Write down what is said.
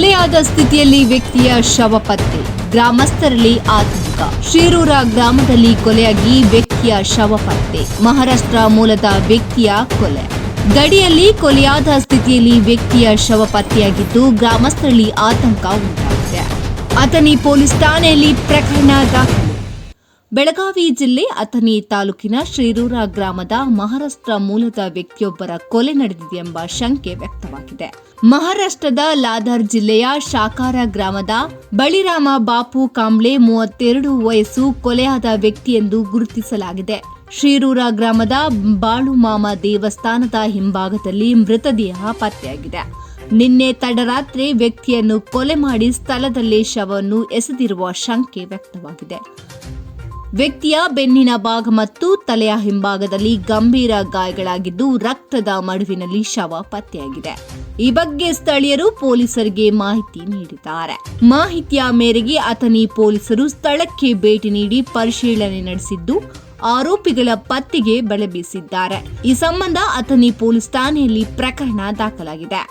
ಕೊಲೆಯಾದ ಸ್ಥಿತಿಯಲ್ಲಿ ವ್ಯಕ್ತಿಯ ಶವ ಪತ್ತೆ. ಗ್ರಾಮಸ್ಥರಲ್ಲಿ ಆತಂಕ. ಶಿರೂರ ಗ್ರಾಮದಲ್ಲಿ ಕೊಲೆಯಾಗಿ ವ್ಯಕ್ತಿಯ ಶವ ಪತ್ತೆ. ಮಹಾರಾಷ್ಟ್ರ ಮೂಲದ ವ್ಯಕ್ತಿಯ ಕೊಲೆ. ಗಡಿಯಲ್ಲಿ ಕೊಲೆಯಾದ ಸ್ಥಿತಿಯಲ್ಲಿ ವ್ಯಕ್ತಿಯ ಶವ ಪತ್ತೆಯಾಗಿದ್ದು ಗ್ರಾಮಸ್ಥರಲ್ಲಿ ಆತಂಕ ಉಂಟಾಗಿದೆ. ಅತನಿ ಪೊಲೀಸ್ ಠಾಣೆಯಲ್ಲಿ ಪ್ರಕರಣ ದಾಖಲು. ಬೆಳಗಾವಿ ಜಿಲ್ಲೆ ಅಥಣಿ ತಾಲೂಕಿನ ಶ್ರೀರೂರ ಗ್ರಾಮದ ಮಹಾರಾಷ್ಟ್ರ ಮೂಲದ ವ್ಯಕ್ತಿಯೊಬ್ಬರ ಕೊಲೆ ನಡೆದಿದೆ ಎಂಬ ಶಂಕೆ ವ್ಯಕ್ತವಾಗಿದೆ. ಮಹಾರಾಷ್ಟ್ರದ ಲಾದರ್ ಜಿಲ್ಲೆಯ ಶಾಕಾರ ಗ್ರಾಮದ ಬಳಿರಾಮ ಬಾಪು ಕಾಂಬ್ಳೆ ಮೂವತ್ತೆರಡು ವಯಸ್ಸು ಕೊಲೆಯಾದ ವ್ಯಕ್ತಿ ಎಂದು ಗುರುತಿಸಲಾಗಿದೆ. ಶ್ರೀರೂರ ಗ್ರಾಮದ ಬಾಳುಮಾಮ ದೇವಸ್ಥಾನದ ಹಿಂಭಾಗದಲ್ಲಿ ಮೃತದೇಹ ಪತ್ತೆಯಾಗಿದೆ. ನಿನ್ನೆ ತಡರಾತ್ರಿ ವ್ಯಕ್ತಿಯನ್ನು ಕೊಲೆ ಮಾಡಿ ಸ್ಥಳದಲ್ಲೇ ಶವವನ್ನು ಎಸೆದಿರುವ ಶಂಕೆ ವ್ಯಕ್ತವಾಗಿದೆ. ವ್ಯಕ್ತಿಯ ಬೆನ್ನಿನ ಭಾಗ ಮತ್ತು ತಲೆಯ ಹಿಂಭಾಗದಲ್ಲಿ ಗಂಭೀರ ಗಾಯಗಳಾಗಿದ್ದು ರಕ್ತದ ಮಡುವಿನಲ್ಲಿ ಶವ ಪತ್ತೆಯಾಗಿದೆ. ಈ ಬಗ್ಗೆ ಸ್ಥಳೀಯರು ಪೊಲೀಸರಿಗೆ ಮಾಹಿತಿ ನೀಡಿದ್ದಾರೆ. ಮಾಹಿತಿಯ ಮೇರೆಗೆ ಅಥಣಿ ಪೊಲೀಸರು ಸ್ಥಳಕ್ಕೆ ಭೇಟಿ ನೀಡಿ ಪರಿಶೀಲನೆ ನಡೆಸಿದ್ದು ಆರೋಪಿಗಳ ಪತ್ತೆಗೆ ಬಲೆ ಬೀಸಿದ್ದಾರೆ. ಈ ಸಂಬಂಧ ಅಥಣಿ ಪೊಲೀಸ್ ಠಾಣೆಯಲ್ಲಿ ಪ್ರಕರಣ ದಾಖಲಾಗಿದೆ.